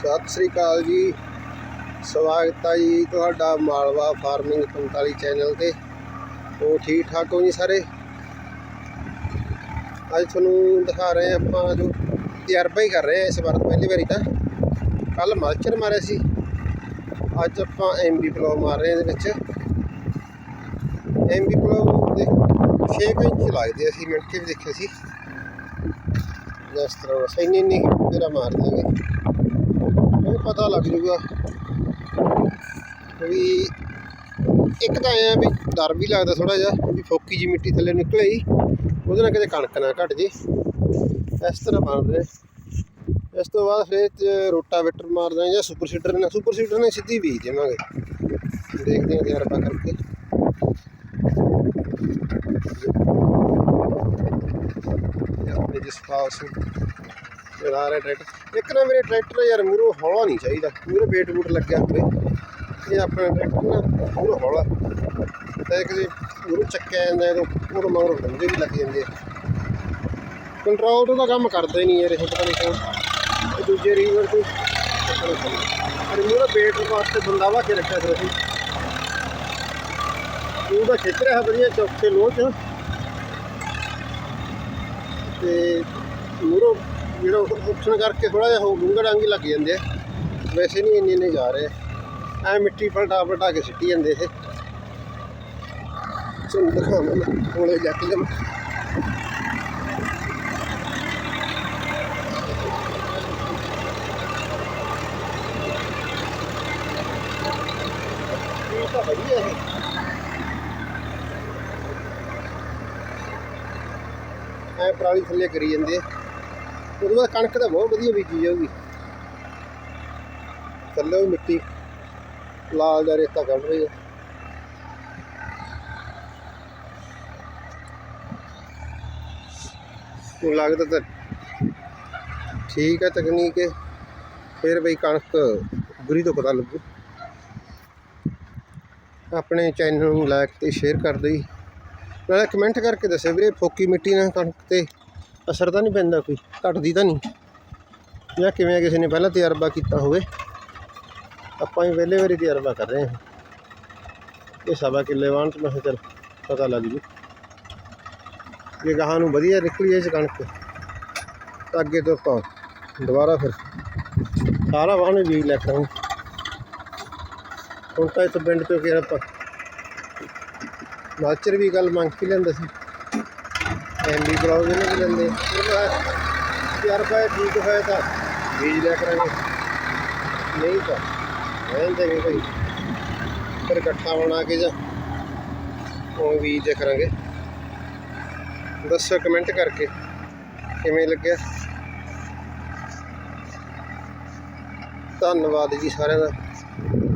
ਸਤਿ ਸ੍ਰੀ ਅਕਾਲ ਜੀ। ਸਵਾਗਤ ਹੈ ਜੀ ਤੁਹਾਡਾ ਮਾਲਵਾ ਫਾਰਮਿੰਗ 45 ਚੈਨਲ ਤੇ। ਉਹ ਠੀਕ ਠਾਕ ਹੋ ਜੀ ਸਾਰੇ? ਅੱਜ ਤੁਹਾਨੂੰ ਦਿਖਾ ਰਹੇ ਆਪਾਂ ਜੋ ਤਜਰਬਾ ਹੀ ਕਰ ਰਹੇ ਹਾਂ ਇਸ ਵਾਰ ਪਹਿਲੀ ਵਾਰੀ ਤਾਂ। ਕੱਲ ਮਲਚਰ ਮਾਰਿਆ ਸੀ। ਅੱਜ ਆਪਾਂ ਐਮਬੀ ਫਲੋ ਮਾਰ ਰਹੇ ਹਾਂ ਇਹਦੇ ਵਿੱਚ। ਐਮਬੀ ਫਲੋ ਦੇ 6 ਇੰਚ ਲੱਗਦੇ ਅਸੀਂ, ਮਿੰਟ ਕੇ ਵੀ ਦੇਖੇ ਸੀ। ਜਿਸ ਤਰ੍ਹਾਂ ਸੈਨੀ ਇੰਨੀ ਮੇਰਾ ਮਾਰ ਦਾਂਗੇ ਪਤਾ ਲੱਗ ਜੂਗਾ ਵੀ ਇੱਕ ਤਾਂ ਐਂ ਵੀ ਡਰ ਵੀ ਲੱਗਦਾ ਥੋੜਾ ਜਿਹਾ ਵੀ ਫੋਕੀ ਜੀ ਮਿੱਟੀ ਥੱਲੇ ਨਿਕਲੇ ਹੀ, ਉਹਦੇ ਨਾਲ ਕਿਤੇ ਕਣਕ ਨਾ ਘਟ ਜੇ। ਇਸ ਤਰ੍ਹਾਂ ਬਣ ਰਿਹਾ। ਇਸ ਤੋਂ ਬਾਅਦ ਫਿਰ ਇਹ 'ਚ ਰੋਟਾਵੇਟਰ ਮਾਰਦੇ ਦਾਂਗੇ ਜਾਂ ਸੁਪਰ ਸੀਡਰ ਨਾਲ ਸੁਪਰ ਸੀਡਰ ਨਾਲ ਸਿੱਧੀ ਬੀਜ ਦੇਵਾਂਗੇ। ਦੇਖਦੇ ਹਾਂ ਤਜਰਬਾ ਕਰਕੇ। ਆਪਣੇ ਜਿਸ ਪਾਸ ਚਲਾ ਰਿਹਾ ਟਰੈਕਟਰ। ਇੱਕ ਨਾ ਮੇਰੇ ਟਰੈਕਟਰ ਯਾਰ ਮੂਰੋਂ ਹੌਲਾ ਨਹੀਂ ਚਾਹੀਦਾ। ਮੂਰੇ ਵੇਟ ਬੂਟ ਲੱਗਿਆ ਹੋਵੇ। ਇਹ ਆਪਣਾ ਟਰੈਕਟਰ ਨਾ ਹੌਲਾ। ਤਾਂ ਇੱਕ ਜੇ ਚੱਕਿਆ ਜਾਂਦਾ ਤਾਂ ਉਹ ਮਗਰੋਂ ਡੰਡੇ ਵੀ ਲੱਗ ਜਾਂਦੇ ਆ। ਕੰਟਰੋਲ ਤੋਂ ਤਾਂ ਕੰਮ ਕਰਦਾ ਨਹੀਂ ਯਾਰ ਇਹ ਪਤਾ ਨਹੀਂ ਕਿਉਂ ਦੂਜੇ ਰੀਵਰ ਤੋਂ। ਪਰ ਮੂਰੇ ਵੇਟ ਵਾਸਤੇ ਬੰਦਾ ਵਾ ਕੇ ਰੱਖਿਆ ਫਿਰ ਅਸੀਂ ਉਹ ਖਿੱਚ ਰਿਹਾ, ਵਧੀਆ ਚੌਥੇ ਲੋਹ ਚ। ਤੇ ਜਿਹੜਾ ਉੱਠਣ ਕਰਕੇ ਥੋੜਾ ਜਿਹਾ ਹੋ ਗੁੰਗਾ ਡਾਂਗੀ ਲੱਗ ਜਾਂਦੇ ਆ। ਵੈਸੇ ਨਹੀਂ ਇੰਨੇ ਇੰਨੇ ਜਾ ਰਹੇ ਐ ਮਿੱਟੀ ਪਲਟਾ ਪਲਟਾ ਕੇ ਸਿੱਟੀ ਜਾਂਦੇ ਇਹ। ਤੁਹਾਨੂੰ ਦਿਖਾਵਾਂ ਮੈਂ ਕੋਲੇ ਜਾ ਕੇ ਜਮ ਵਧੀਆ ਹੈ ਐ ਪਰਾਲੀ ਥੱਲੇ ਕਰੀ ਜਾਂਦੇ ਆ। ਉਹਦੇ ਬਾਅਦ ਕਣਕ ਤਾਂ ਬਹੁਤ ਵਧੀਆ ਬੀਜੀ ਜਾਊਗੀ। ਥੱਲੇ ਮਿੱਟੀ, ਲਾਲ ਦਾ ਰੇਤਾ ਕੱਢ ਰਹੀ। ਹੈ ਉਹ ਲੱਗਦਾ ਤਾਂ ਠੀਕ ਹੈ ਤਕਨੀਕ ਹੈ ਫਿਰ ਬਈ ਕਣਕ ਗੁਰੀ ਤੋਂ ਪਤਾ ਲੱਗੂ। ਆਪਣੇ ਚੈਨਲ ਨੂੰ ਲਾਈਕ ਤੇ ਸ਼ੇਅਰ ਕਰ ਦਿਓ ਨਾਲੇ ਕਮੈਂਟ ਕਰਕੇ ਦੱਸਿਓ ਵੀਰੇ, ਫੋਕੀ ਮਿੱਟੀ ਨਾਲ ਕਣਕ ਤੇ ਅਸਰ ਤਾਂ ਨਹੀਂ ਪੈਂਦਾ ਕੋਈ, ਘਟਦੀ ਤਾਂ ਨਹੀਂ। ਜਾਂ ਕਿਵੇਂ ਕਿਸੇ ਨੇ ਪਹਿਲਾਂ ਤਜਰਬਾ ਕੀਤਾ ਹੋਵੇ। ਆਪਾਂ ਵੀ ਪਹਿਲੇ ਵਾਰੀ ਤਜਰਬਾ ਕਰ ਰਹੇ ਹਾਂ। ਇਹ ਸਵਾ ਕਿੱਲੇ ਵਾਣ ਚ ਮੈਂ ਕਿਹਾ ਚੱਲ ਪਤਾ ਲੱਗ ਜੂ। ਜੇ ਗਾਹਾਂ ਨੂੰ ਵਧੀਆ ਨਿਕਲੀ ਇਸ ਕਣਕ, ਤਾਂ ਅੱਗੇ ਤੋਂ ਆਪਾਂ ਦੁਬਾਰਾ ਫਿਰ ਸਾਰਾ ਵਾਹਣ ਬੀਜ ਲੈ ਕਰਾਂਗੇ। ਹੁਣ ਤਾਂ ਇਸ ਪਿੰਡ ਤੋਂ ਕਿ ਆਪਾਂ ਮਾਚਰ ਵੀ ਗੱਲ ਮੰਗ ਕੇ ਲੈਂਦਾ ਸੀ। ਐਂਡੀ ਬਲੌਗ ਇਹਨੇ ਵੀ ਲੈਂਦੇ ਯਾਰ ਪਾਏ ਠੀਕ ਹੋਇਆ ਤਾਂ ਬੀਜ ਲਿਆ ਕਰਾਂਗੇ। ਨਹੀਂ ਤਾਂ ਰਹਿੰਦੇ ਵੀ ਭਾਈ। ਫਿਰ ਇਕੱਠਾ ਬਣਾ ਕੇ ਜਾਂ ਉਹ ਬੀਜ ਦਿਆ ਕਰਾਂਗੇ। ਦੱਸੋ ਕਮੈਂਟ ਕਰਕੇ, ਕਿਵੇਂ ਲੱਗਿਆ? ਧੰਨਵਾਦ ਜੀ ਸਾਰਿਆਂ ਦਾ।